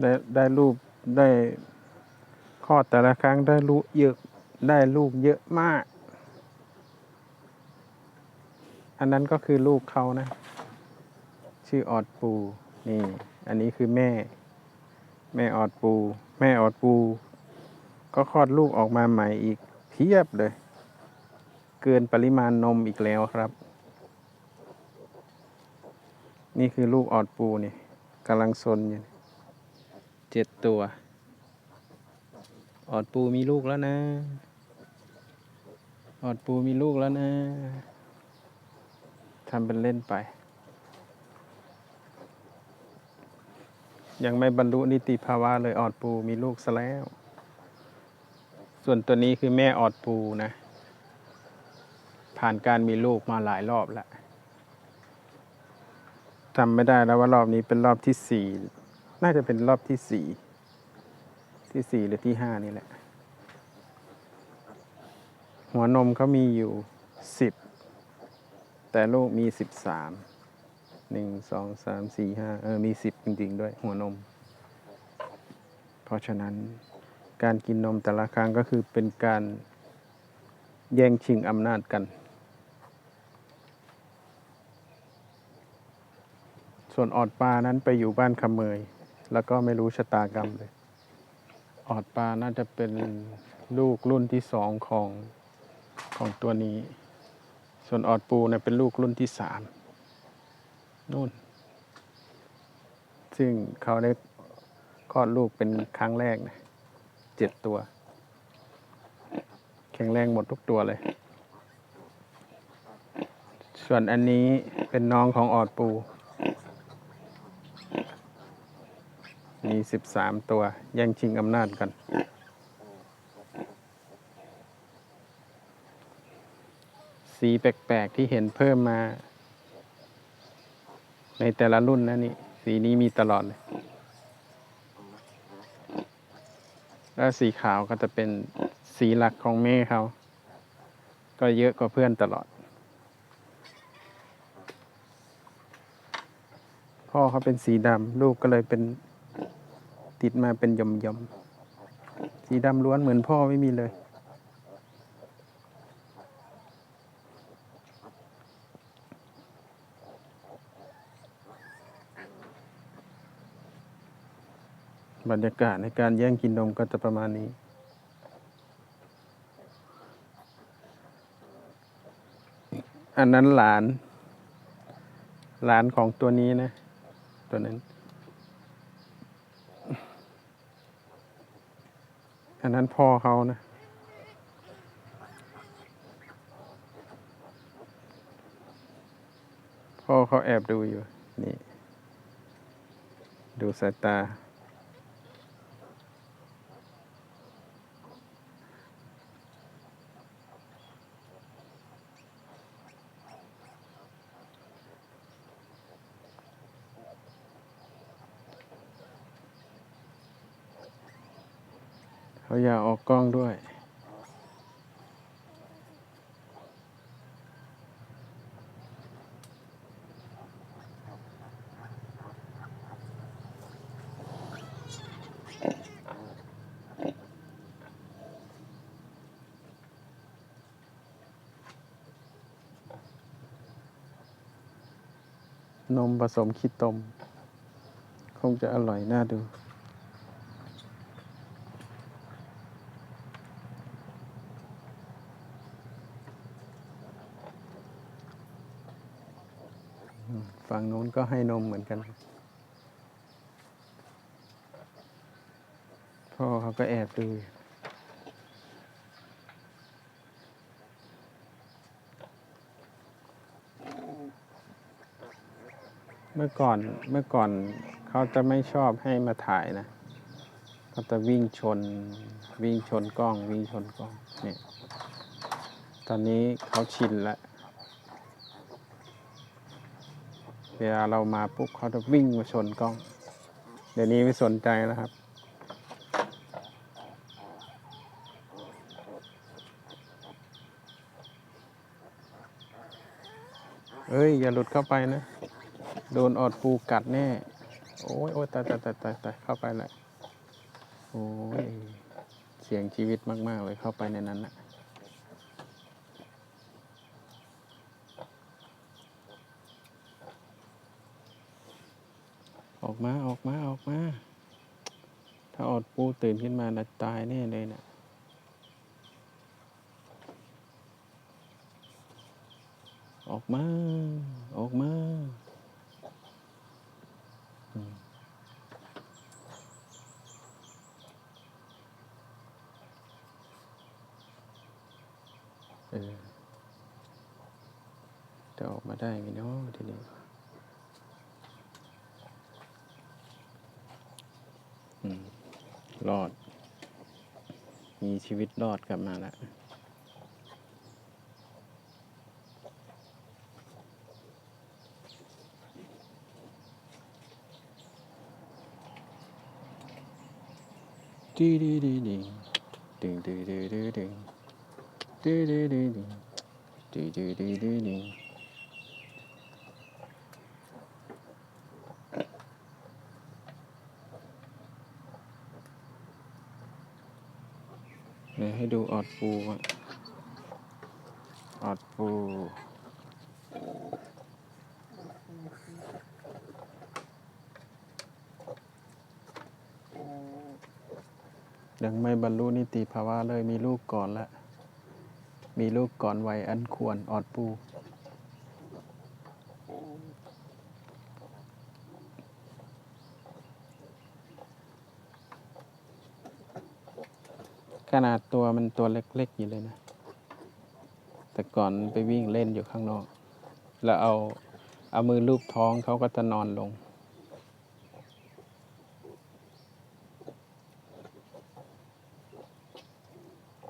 ได้ได้ลูกได้คลอดแต่ละครั้งได้ลูกเยอะได้ลูกเยอะมาก อันนั้นก็คือลูกเขานะ ชื่อออดปูนี่ อันนี้คือแม่ แม่ออดปู แม่ออดปู ก็คลอดลูกออกมาใหม่อีกเพียบเลย เกินปริมาณนมอีกแล้วครับ นี่คือลูกออดปูนี่กำลังซนอยู่ เจ็ดตัว ออดปูมีลูกแล้วนะ ออดปูมีลูกแล้วนะ ทำเป็นเล่นไป ยังไม่บรรลุนิติภาวะเลยออดปูมีลูกซะแล้ว ส่วนตัวนี้คือแม่ออดปูนะ ผ่านการมีลูกมาหลายรอบแล้วจำไม่ได้แล้วว่ารอบนี้เป็นรอบที่สี่ น่าจะเป็นรอบที่สี่ที่สี่หรือที่ห้านี่แหละ หัวนมเขามีอยู่สิบแต่ลูกมีสิบสามหนึ่งสองสามสี่ห้าเออมีสิบจริง ๆ ด้วยหัวนม เพราะฉะนั้นการกินนมแต่ละครั้งก็คือเป็นการแย่งชิงอำนาจกัน ส่วนออดปลานั้นไปอยู่บ้านขเมย แล้วก็ไม่รู้ชะตากรรมเลย ออดปลาน่าจะเป็นลูกรุ่นที่สองของของตัวนี้ ส่วนออดปูเนี่ยเป็นลูกรุ่นที่สามนู่น ซึ่งเขาได้คลอดลูกเป็นครั้งแรกนะเจ็ดตัว แข็งแรงหมดทุกตัวเลย ส่วนอันนี้เป็นน้องของออดปู มีสิบสามตัวแย่งชิงอำนาจกัน สีแปลกๆที่เห็นเพิ่มมา ในแต่ละรุ่นนะนี่ สีนี้มีตลอดเลย แล้วสีขาวก็จะเป็นสีหลักของแม่เขา ก็เยอะกว่าเพื่อนตลอด พ่อเขาเป็นสีดำลูกก็เลยเป็น ติดมาเป็นยมยมๆสีดำล้วนเหมือนพ่อไม่มีเลย บรรยากาศในการแย่งกินนมก็จะประมาณนี้อันนั้นหลาน หลานของตัวนี้นะ ตัวนั้น อันนั้นพ่อเขานะ พ่อเขาแอบดูอยู่ นี่ ดูสายตา เขาอยากออกกล้องด้วย นมผสมขี้ตม คงจะอร่อยน่าดู ฝั่งนู้นก็ให้นมเหมือนกัน พ่อเขาก็แอบดูเมื่อก่อนเมื่อก่อนเขาจะไม่ชอบให้มาถ่ายนะเขาจะวิ่งชนวิ่งชนกล้องวิ่งชนกล้องเนี่ยตอนนี้เขาชินแล้ว เวลาเรามาปุ๊บเขาจะวิ่งมาชนกล้อง เดี๋ยวนี้ไม่สนใจแล้วครับ เอ้ย อย่าหลุดเข้าไปนะ โดนออดปูกัดแน่ โอ้ยโอ้ยตายตายตายตายตายเข้าไปเลยโอ้ย เสียงชีวิตมาก ๆ เลยเข้าไปในนั้นนะ ออกมาออกมาออกมา ถ้าอดปูตื่นขึ้นมานะตายแน่เลยนะออกมา ออกมา เออจะออกมาได้ไหมเนาะทีนี้อืม รอด มีชีวิตรอดกลับมาแล้วดีดีดีดีดึงดึงดึงดึงดึงดึงดึงดึงดึงดึงดึงดึง ดี๋ยวให้ดูออดปูอะออดปู ยังไม่บรรลุนิติภาวะเลยมีลูกก่อนละ มีลูกก่อนวัยอันควรออดปู ขนาดตัวมันตัวเล็กๆอยู่เลยนะ แต่ก่อนไปวิ่งเล่นอยู่ข้างนอก แล้วเอาเอามือลูบท้องเขาก็จะนอนลง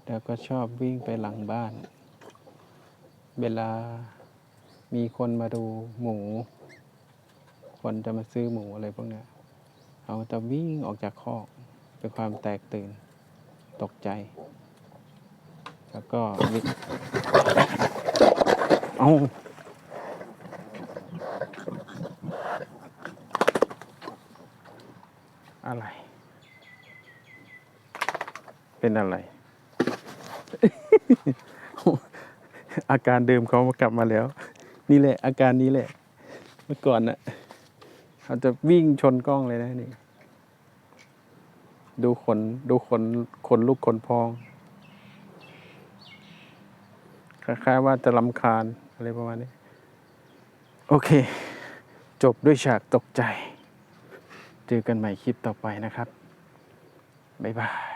แล้วก็ชอบวิ่งไปหลังบ้าน เวลามีคนมาดูหมู คนจะมาซื้อหมูอะไรพวกนี้เขาจะวิ่งออกจากคอกเป็นความแตกตื่น ตกใจ แล้วก็วิเอาอะไร เป็นอะไร อาการเดิมเขามากลับมาแล้ว นี่แหละ อาการนี้แหละ เมื่อก่อนน่ะเขาจะวิ่งชนกล้องเลยนะนี่ ดูขนดูขนขนลุกขนพอง คล้ายๆว่าจะลำคาญอะไรประมาณนี้ โอเค จบด้วยฉากตกใจ เจอกันใหม่คลิปต่อไปนะครับ บ๊ายบาย